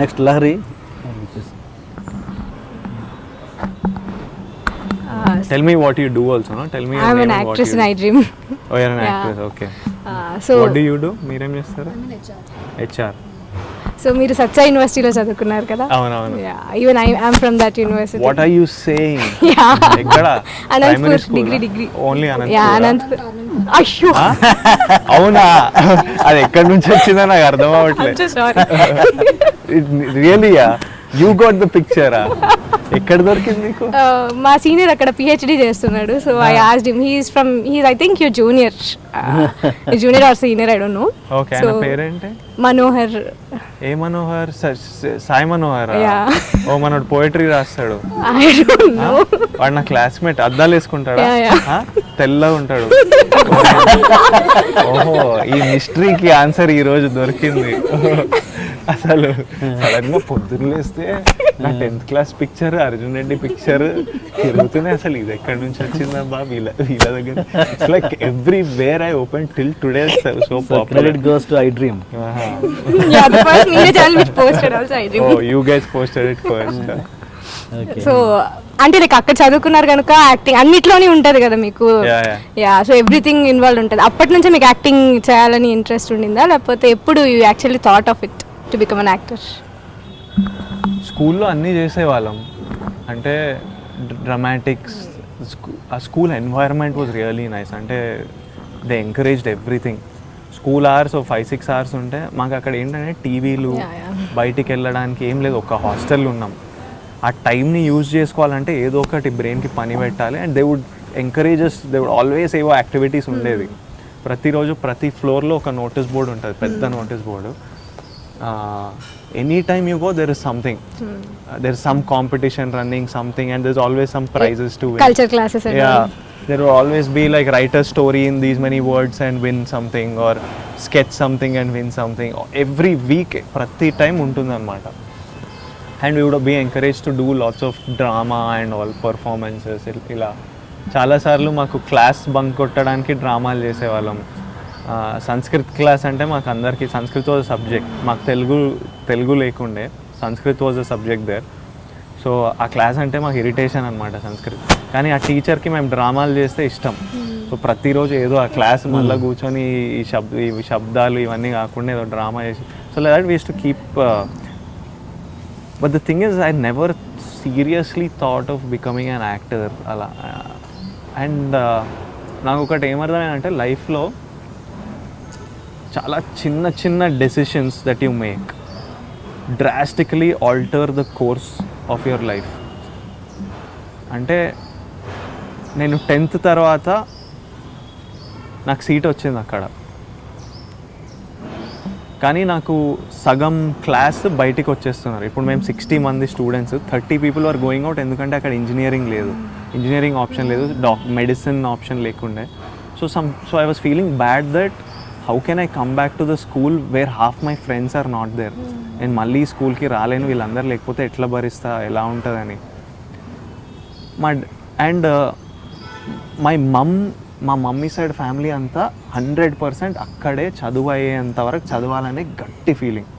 Next Lahari Tell me what you do also, no? Tell me your I'm name an and what actress in. I dream Oh, you're an Yeah. actress, okay. So What do you do? మీరేం చేస్తారు HR so మీరు సత్సా యూనివర్సిటీలో చదువుకున్నారు కదా? అవునవును. Even I I'm from that university what are you saying. ఎక్కడ? Anantapur degree degree only yeah Anantapur అయ్యో అవునా? అది ఎక్కడి నుంచి వచ్చిందో నాకు అర్థం అవ్వట్లేదు. Sorry really a you got the పిక్చరా ఎక్కడ దొరికింది నీకు? Uh, మా సీనియర్ అక్కడ పిహెచ్డి చేస్తున్నాడు. So I asked him he's from he's I think you junior junior or senior I don't know okay ఆయన పేరేంటి మనోహర్ ఏ మనోహర్? స- స- సాయి మనోహర్. ఓ మనోడు పోయిటరీ రాస్తాడు. ఐ డోంట్ నో వాడు నా క్లాస్మేట్ అద్దాలు వేసుకుంటాడా. ఆ? తెల్లగా ఉంటాడు. ఓహో ఈ మిస్టరీకి ఆన్సర్ ఈ రోజు దొరికింది. అసలు. సడన్గా పొద్దున్న లేస్తే నా tenth class picture Arjun Reddy picture తిరుగుతూనే అసలు ఇది ఎక్కడి నుంచి వచ్చిందబ్బా వీళ్ళ వీళ్ళ దగ్గర. It's like everywhere I open till today so popular goes to I dream oh you guys posted it first okay so అంటే లైక్ అక్కడ చదువుకున్నారు కనుక యాక్టింగ్ అన్నిట్లోనే ఉంటది కదా మీకు. యా సో ఎవ్రీథింగ్ ఇన్వాల్వ్ ఉంటుంది. అప్పటి నుంచే మీకు యాక్టింగ్ చేయాలని ఇంట్రెస్ట్ ఉండిందా? లేకపోతే ఎప్పుడు you actually thought of it to become an actor స్కూల్లో అన్నీ చేసేవాళ్ళం. అంటే డ్రమాటిక్స్ ఆ school environment was really nice అంటే they encouraged everything school hours five six hours ఉంటే మాకు అక్కడ ఏంటంటే టీవీలు. బయటికి వెళ్ళడానికి ఏం లేదు. ఒక హాస్టల్ ఉన్నాం. ఆ టైంని యూజ్ చేసుకోవాలంటే ఏదో ఒకటి బ్రెయిన్కి పని పెట్టాలి. And they would encourages they would always ఏవో యాక్టివిటీస్ ఉండేది ప్రతిరోజు ప్రతి ఫ్లోర్లో ఒక నోటీస్ బోర్డు ఉంటుంది. పెద్ద notice board any time you go there is something there is some competition running something and there always some prizes to culture classes yeah. there will always be like write a story in these many words and win something or sketch something and win something. Every week ప్రతి time ఉంటుందన్నమాట. And we would be encourage to do lots of drama and all performances ఇలా. చాలాసార్లు మాకు class bunk కొట్టడానికి డ్రామాలు చేసేవాళ్ళం. Sanskrit class అంటే మాకు అందరికీ సంస్కృత్ వాజ్ సబ్జెక్ట్ మాకు తెలుగు తెలుగు లేకుండే Sanskrit was a subject there so ఆ క్లాస్ అంటే మాకు ఇరిటేషన్ అనమాట సంస్కృత్. కానీ ఆ టీచర్కి మేము డ్రామాలు చేస్తే ఇష్టం. సో ప్రతిరోజు ఏదో ఆ క్లాస్ మళ్ళీ కూర్చొని ఈ శబ్ద ఈ శబ్దాలు ఇవన్నీ కాకుండా ఏదో డ్రామా చేసి. So that was to keep but the thing is I never seriously thought of becoming an actor అలా అండ్ నాకు ఒకటి ఏమర్థమైందంటే లైఫ్లో చాలా చిన్న చిన్న decisions that you make drastically alter the course of your life అంటే నేను టెన్త్ తర్వాత నాకు సీట్ వచ్చింది అక్కడ. కానీ నాకు సగం క్లాస్ బయటికి వచ్చేస్తున్నారు. ఇప్పుడు మేము సిక్స్టీ మంది students thirty people are going out ఎందుకంటే అక్కడ ఇంజనీరింగ్ లేదు. ఇంజనీరింగ్ ఆప్షన్ లేదు డాక్ మెడిసిన్ ఆప్షన్ లేకుండే. So some so I was feeling bad that how can I come back to the school where half my friends are not there నేను మళ్ళీ స్కూల్కి రాలేను వీళ్ళందరూ లేకపోతే ఎట్లా భరిస్తా ఎలా ఉంటుందని. మా అండ్ మై మమ్ మా మమ్మీ సైడ్ ఫ్యామిలీ అంతా హండ్రెడ్ పర్సెంట్ అక్కడే చదువు అయ్యేంత వరకు చదవాలనే గట్టి ఫీలింగ్.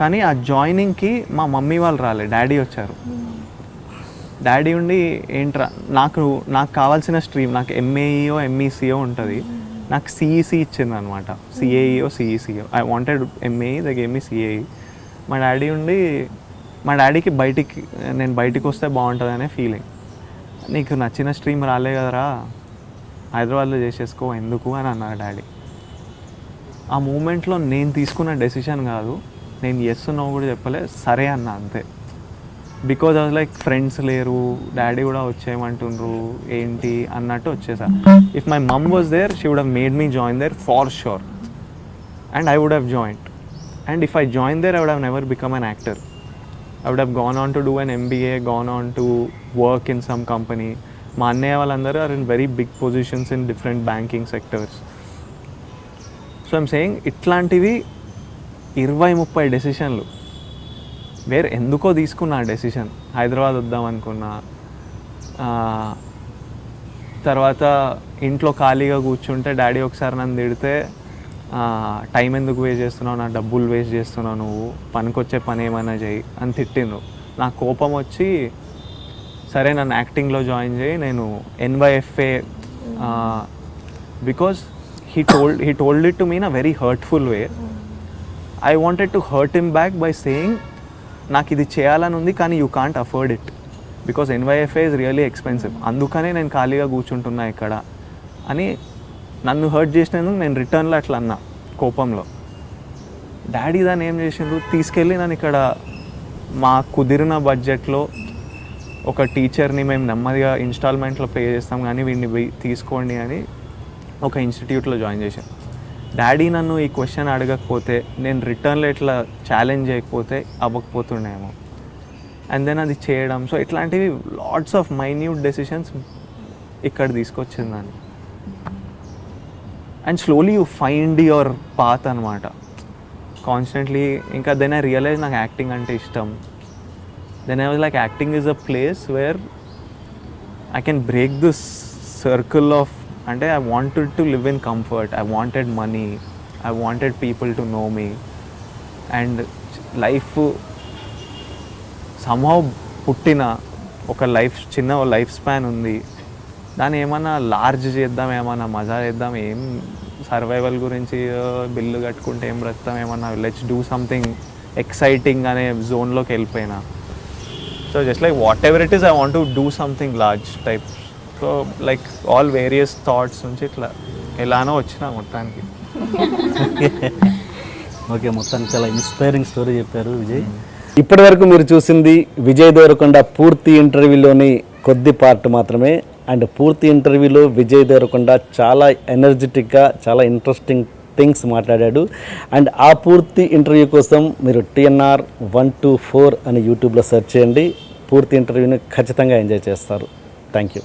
కానీ ఆ జాయినింగ్కి మా మమ్మీ వాళ్ళు రాలే డాడీ వచ్చారు. డాడీ ఉండి ఏంట్రా నాకు నాకు కావాల్సిన స్ట్రీమ్ నాకు ఎంఏఈఓ ఎంఈసీఓ ఉంటుంది. నాకు సిఈసి ఇచ్చింది అనమాట CAEO CECO I wanted MA దగ్గర ఏమి సిఏఈ మా డాడీ ఉండి మా డాడీకి బయటికి నేను బయటికి వస్తే బాగుంటుంది అనే ఫీలింగ్ నీకు నచ్చిన స్ట్రీమ్ రాలే కదరా? హైదరాబాద్లో చేసేసుకో ఎందుకు అని అన్నారు డాడీ. ఆ మూమెంట్లో నేను తీసుకున్న డెసిషన్ కాదు. నేను ఎస్ నో కూడా చెప్పలే సరే అన్న అంతే. బికాజ్ ఆఫ్ లైక్ ఫ్రెండ్స్ లేరు డాడీ కూడా వచ్చేయమంటుండ్రు ఏంటి? అన్నట్టు వచ్చేసా. If my mom was there she would have made me join there for sure and I would have joint and if I join there I would have never become an actor I would have gone on to do an MBA gone on to work in some company మా అన్నయ్య వాళ్ళందరూ are in very big positions in different banking sectors so I'm saying ఇట్లాంటివి ఇరవై ముప్పై డెసిషన్లు వేరే ఎందుకో తీసుకున్నా decision Hyderabad వద్దాం అనుకున్నా. తర్వాత ఇంట్లో ఖాళీగా కూర్చుంటే డాడీ ఒకసారి నన్ను తిడితే టైం ఎందుకు వేస్ట్ చేస్తున్నావు? నా డబ్బులు వేస్ట్ చేస్తున్నావు నువ్వు. పనికొచ్చే పని ఏమైనా చేయి అని తిట్టిండ్రు. నా కోపం వచ్చి సరే నన్ను యాక్టింగ్లో జాయిన్ చేయి. నేను NYFA because he told he told it to mean a very hurtful way I wanted to hurt him back by saying నాకు ఇది చేయాలని ఉంది కానీ you can't afford it because NYFA is really expensive అందుకనే నేను ఖాళీగా కూర్చుంటున్నా ఇక్కడ అని నన్ను హర్ట్ చేసినందుకు నేను రిటర్న్లో అట్లా అన్నా కోపంలో. డాడీ దాన్ని ఏం చేసిండ్రు? తీసుకెళ్ళి నన్ను ఇక్కడ మా కుదిరిన బడ్జెట్లో ఒక టీచర్ని మేము నెమ్మదిగా ఇన్స్టాల్మెంట్లో పే చేస్తాం కానీ వీడిని తీసుకోండి అని ఒక ఇన్స్టిట్యూట్లో జాయిన్ చేశాను. డాడీ నన్ను ఈ క్వశ్చన్ అడగకపోతే నేను రిటర్న్లో ఇట్లా ఛాలెంజ్ చేయకపోతే అవ్వకపోతుండేమో. అండ్ దెన్ అది చేయడం. సో ఇట్లాంటివి లాట్స్ ఆఫ్ మైన్యూట్ డెసిషన్స్ ఇక్కడ తీసుకొచ్చిందని. And slowly you find your path అనమాట కాన్స్టెంట్లీ ఇంకా దెన్ ఐ రియలైజ్ నాకు యాక్టింగ్ అంటే ఇష్టం. Then I was like acting is a place where I can break this circle of అంటే I wanted to live in comfort I wanted money I wanted people to know me and life somehow పుట్టిన ఒక life చిన్న life span ఉంది. దాన్ని ఏమన్నా large చేద్దాం ఏమన్నా మజా చేద్దాం ఏం సర్వైవల్ గురించి బిల్లు కట్టుకుంటే ఏం బ్రతాం ఏమన్నా లెట్స్ డూ సంథింగ్ ఎక్సైటింగ్ అనే జోన్లోకి వెళ్ళిపోయినా. So just like whatever it is I want to do something large type so like all various thoughts నుంచి ఇట్లా ఎలానో వచ్చిన మొత్తానికి. ఓకే మొత్తానికి చాలా ఇన్స్పైరింగ్ స్టోరీ చెప్పారు విజయ్. ఇప్పటి వరకు మీరు చూసింది విజయ్ దేవరకొండ పూర్తి ఇంటర్వ్యూలోని కొద్ది పార్ట్ మాత్రమే. అండ్ పూర్తి ఇంటర్వ్యూలో విజయ్ దేవరకొండ చాలా ఎనర్జెటిక్గా చాలా ఇంట్రెస్టింగ్ థింగ్స్ మాట్లాడాడు. అండ్ ఆ పూర్తి ఇంటర్వ్యూ కోసం మీరు టిఎన్ఆర్ వన్ టూ ఫోర్ అని యూట్యూబ్లో సెర్చ్ చేయండి. పూర్తి ఇంటర్వ్యూని ఖచ్చితంగా ఎంజాయ్ చేస్తారు. Thank you